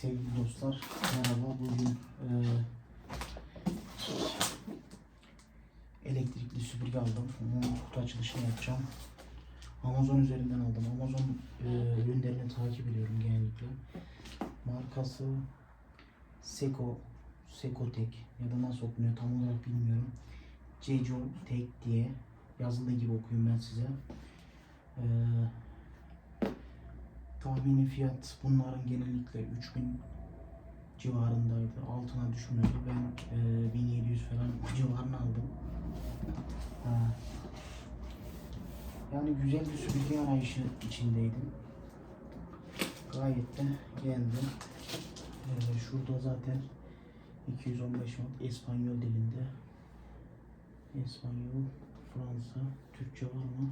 Sevgili dostlar, merhaba. Bugün e, elektrikli süpürge aldım. Onun kutu açılışını yapacağım. Amazon üzerinden aldım. Amazon e, ürünlerini takip ediyorum genellikle. Markası Seco, Secotek ya da nasıl okunuyor tam olarak bilmiyorum. Jeju Tek diye yazıldığı gibi okuyayım ben size. Tahmini fiyat bunların genellikle 3000 civarındaydı. Altına düşmüyordu. Ben e, 1700 falan civarına aldım. Ha. Yani güzel bir süpürge arayışı içindeydim. Gayet de geldi. E, şurada zaten 215 watt İspanyol dilinde. İspanyol, Fransa, Türkçe var mı?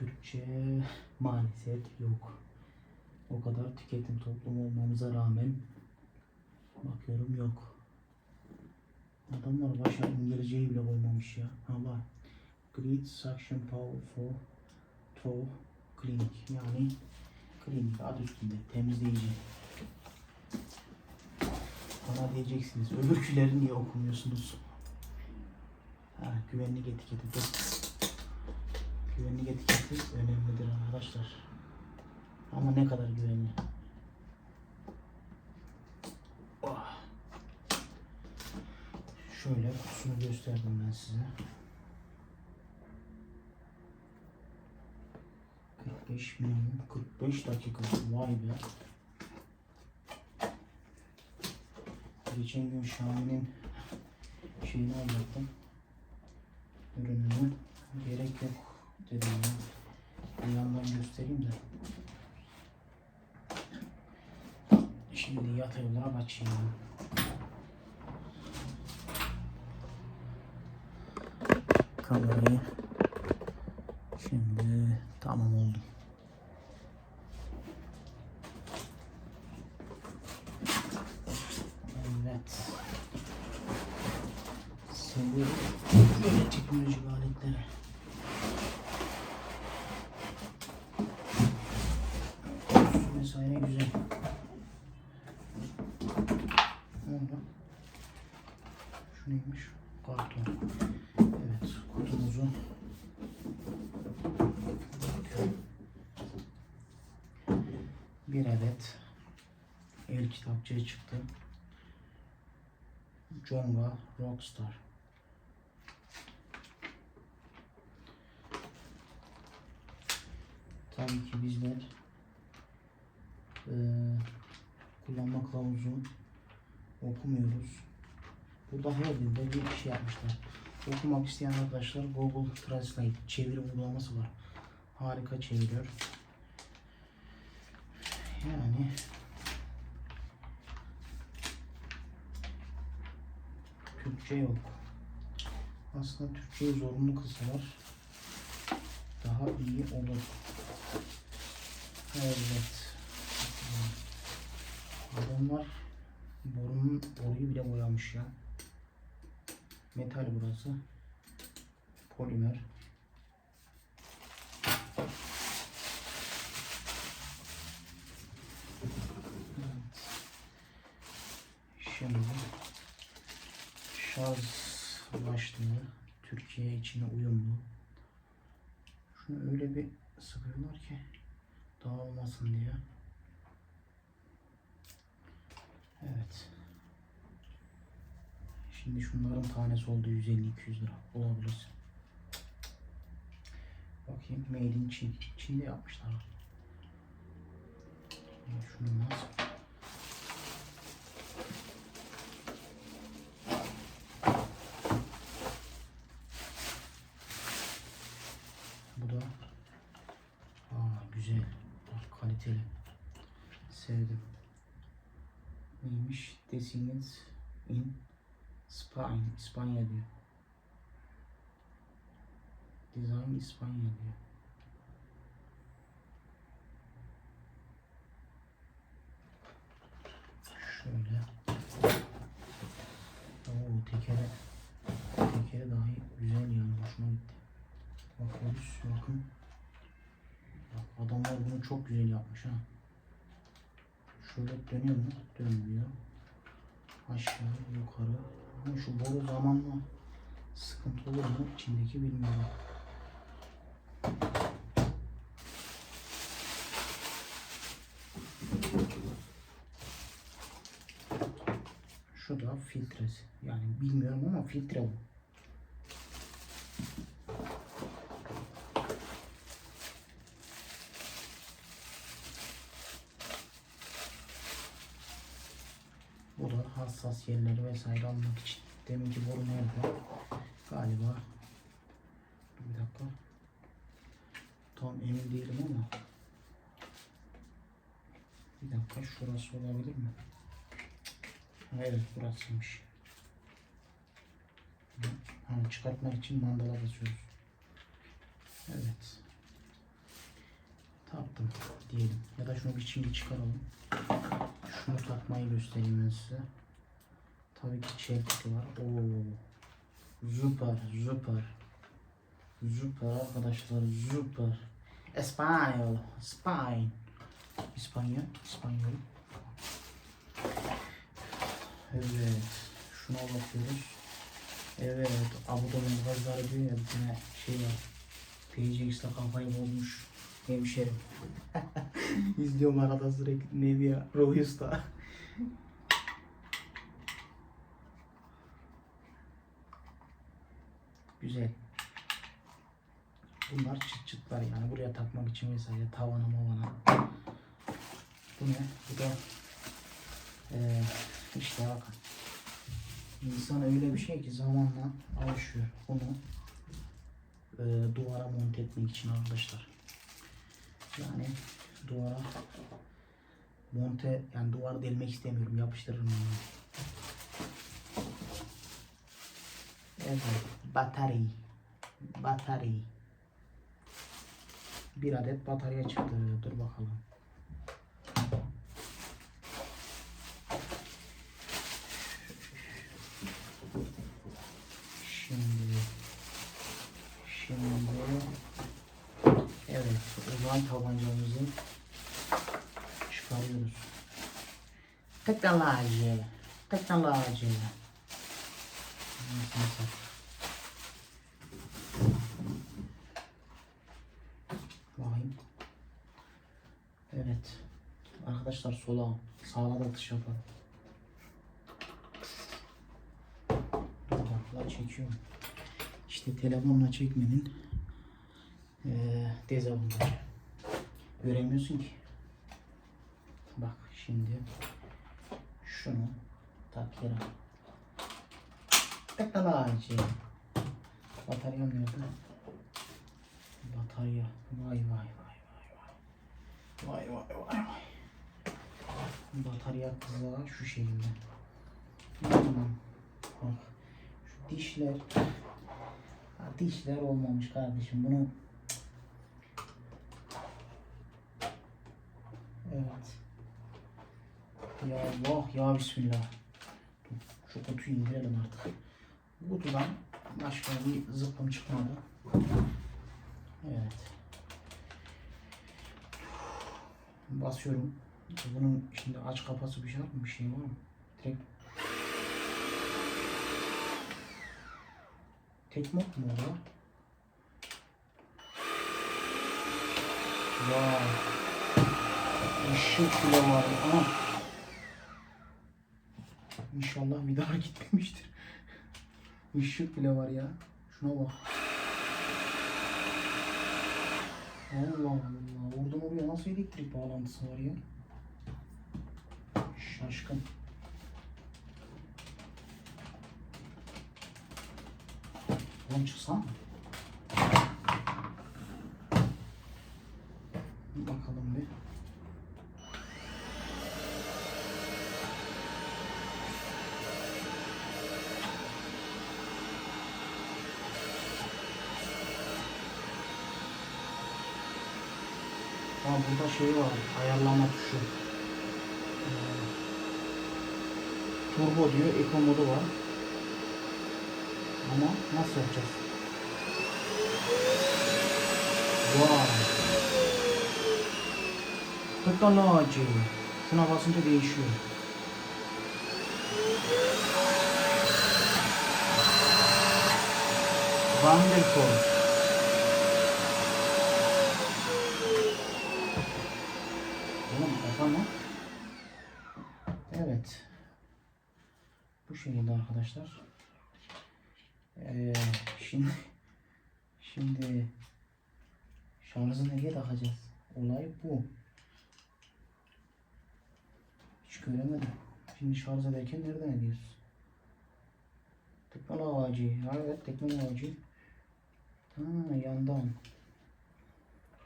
Türkçe maalesef yok. O kadar tüketim toplumu olmamıza rağmen bakıyorum yok. Adamlar başa İngilizceyi bile koymamış ya. Var. Grid Suction Power for to Cleaning. Yani cleaning adı üstünde temizleyici. Bana diyeceksiniz öbürküleri niye okumuyorsunuz? Ha, güvenlik etiketi. Dur. Güvenlik etiketi önemlidir arkadaşlar. Ama ne kadar güvenli? Oh. Şöyle kutusunu gösterdim ben size. 45 milyon 45 dakika vay be. Geçen gün Şahin'in şeyini alacaktım. Ürününü. Gerek yok dedim ya. Bir yandan göstereyim de. Şimdi yatay olarak açayım. Kamerayı şimdi tamam oldu. Evet. Seviyorum böyle teknolojik aletleri. Kutusu vesaire güzel. Ne oldu? Şu neymiş? Karton. Evet, kutumuzu bir adet el kitapçığı çıktı. Jonga Rockstar. Tabii ki bizler eee kullanma kılavuzu okumuyoruz. Burada her dilde bir şey yapmışlar. Okumak isteyen arkadaşlar Google Translate çeviri uygulaması var. Harika çeviriyor. Yani Türkçe yok. Aslında Türkçeyi zorunlu kılsalar daha iyi olur. Evet. Adamlar borunun boruyu bile boyamış ya. Metal burası. Polimer. Evet. Şimdi şarj başlığı Türkiye içine uyumlu. Şunu öyle bir sıkıyorlar ki dağılmasın diye. Evet. Şimdi şunların tanesi oldu 150-200 lira olabilir. Bakayım Made in Çin. Çin'de yapmışlar. Şunu nasıl? Bu da Aa, güzel. Bak, kaliteli. Sevdim. Neymiş? Designs in Spain, İspanya diyor. Design İspanya diyor. Şöyle. Oo tekere dahi güzel yani hoşuma gitti. Bakıyoruz bakın. Bak adamlar bunu çok güzel yapmış ha. Şöyle dönüyor mu? Dönmüyor. Aşağı yukarı. Ama şu boru zamanla sıkıntı olur mu? İçindeki bilmiyorum. Şu da filtresi. Yani bilmiyorum ama filtre bu. Bu da hassas yerleri vesaire almak için. Deminki boru nerede? Galiba. Bir dakika. Tam emin değilim ama. Bir dakika şurası olabilir mi? Evet burasıymış. Ha, çıkartmak için mandala basıyoruz. Evet. Taktım diyelim. Ya da şunu bir şimdi çıkaralım. Şunu takmayı göstereyim ben size. Tabii ki çeltik var. Oo. Süper, süper. Süper arkadaşlar, süper. Espanyol, Spain. İspanya, İspanyol. Evet, şuna bakıyoruz. Evet, abdomen gazları diyor ya bir tane şey var. PCX'le kafayı bozmuş hemşerim. İzliyorum arada sürekli ne diyor Usta. Güzel. Bunlar çıt çıtlar yani buraya takmak için vesaire tavana mavana. Bu ne? Bu da eee işte bakın. İnsan öyle bir şey ki zamanla alışıyor. Bunu eee, duvara monte etmek için arkadaşlar. Yani duvara monte yani duvar delmek istemiyorum. Yapıştırırım onu. Evet. Batarya. Batarya. Bir adet batarya çıktı. Dur bakalım. Şimdi şimdi evet uzay tabancamızı çıkarıyoruz. Teknoloji. Teknoloji. Neyse. Bakayım. Evet. Arkadaşlar sola, sağla da atış bak, la çekiyorum. İşte telefonla çekmenin eee dezavantajı. Göremiyorsun ki. Bak şimdi şunu tak yere. Teknoloji. Bataryam nerede? Batarya. Vay vay vay vay vay. Vay vay vay vay. Batarya kızağı şu şekilde. Hmm. Bak. Şu dişler. Ha, dişler olmamış kardeşim. Bunu Evet. Ya Allah ya Bismillah. Şu kutuyu indirelim artık. Bu kutudan başka bir zıkkım çıkmadı. Evet. Basıyorum. Bunun şimdi aç kapası bir şey var mı? Bir şey var mı? Direkt Tek mod mu orada? Vay. Işık bile var. Ana. İnşallah bir daha gitmemiştir. Işık bile var ya. Şuna bak. Allah Allah. Oradan oraya nasıl elektrik bağlantısı var ya? Şaşkın. Oğlum çıksana. Bir Bakalım bir. Ha burada şey var. Ayarlama tuşu. Ee, Turbo diyor. Eco modu var. Ama nasıl yapacağız? Vay. Teknoloji. Şuna basınca değişiyor. Wonderful. Oğlum kafama. Evet. Bu şekilde arkadaşlar. Ee, şimdi şimdi şarjı nereye takacağız? Olay bu. Hiç göremedim. Şimdi şarj ederken nereden ediyoruz? Tekme lavacı. Ha, Evet tekme lavacı. Ha yandan.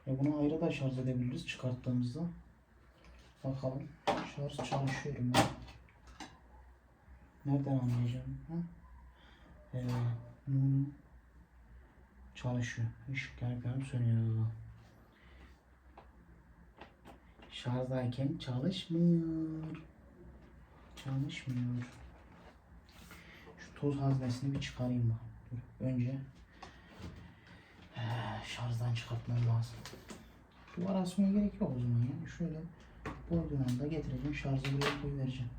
Ya bunu ayrı da şarj edebiliriz çıkarttığımızda. Bakalım. Şarj çalışıyor mu? Nereden anlayacağım? Ha? Ee, hmm. Çalışıyor. Işık yanıp yanıp sönüyor. Şarjdayken çalışmıyor. Çalışmıyor. Şu toz haznesini bir çıkarayım bak. Dur, önce eh, şarjdan çıkartmam lazım. Duvar asmaya gerek yok o zaman ya. Şöyle boyduğun anda getireceğim. Şarjı buraya koyuvereceğim.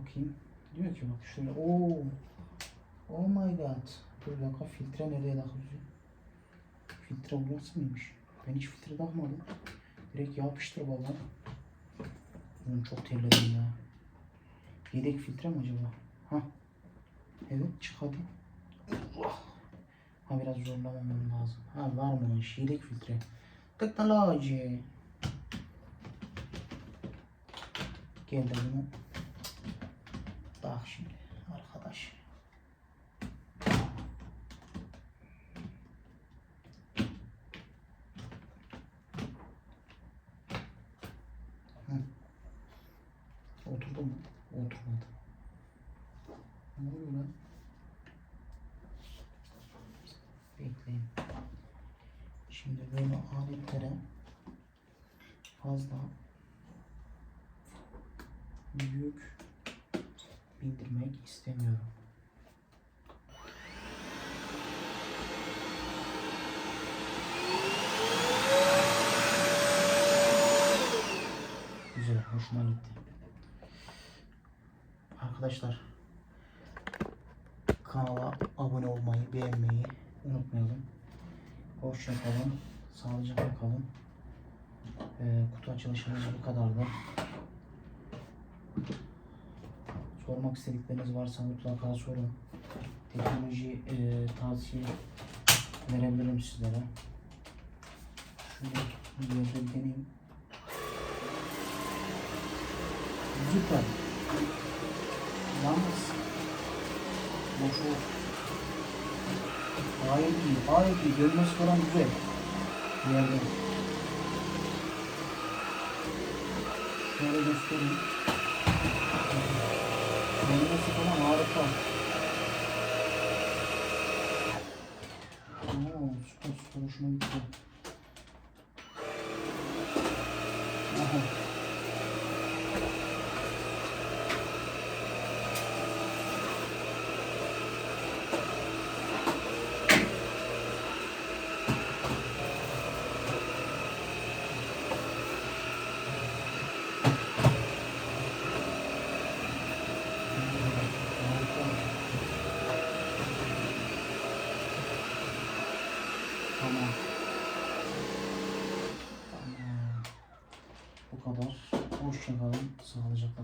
Bakayım. Diyor ki bak şöyle. Oo. Oh my god. Dur bir dakika filtre nereye takılıyor? Filtre burası mıymış? Ben hiç filtre takmadım. Direkt yapıştır baba. Oğlum çok terledim ya. Yedek filtre mi acaba? Ha. Evet çık hadi. Allah. Ha biraz zorlamamam lazım. Ha varmış yedek filtre. Teknoloji. Gel de bunu. Bak şimdi arkadaş. Oturdu mu? Oturmadı. İstemiyorum. Güzel, hoşuma gitti. Arkadaşlar kanala abone olmayı, beğenmeyi unutmayalım. Hoşça kalın, sağlıcakla kalın. Ee, kutu açılışımız bu kadardı. Sormak istedikleriniz varsa mutlaka sorun. Teknoloji e, tavsiye verebilirim sizlere. Şunu bir yerde bir deneyeyim. Süper. Yalnız boşu gayet iyi, gayet iyi. Görmesi falan güzel. Bir yerde. Şöyle göstereyim. Görmesi falan harika. Oo, süper süper hoşuma gitti. Aha. Harika. Tamam. Tamam.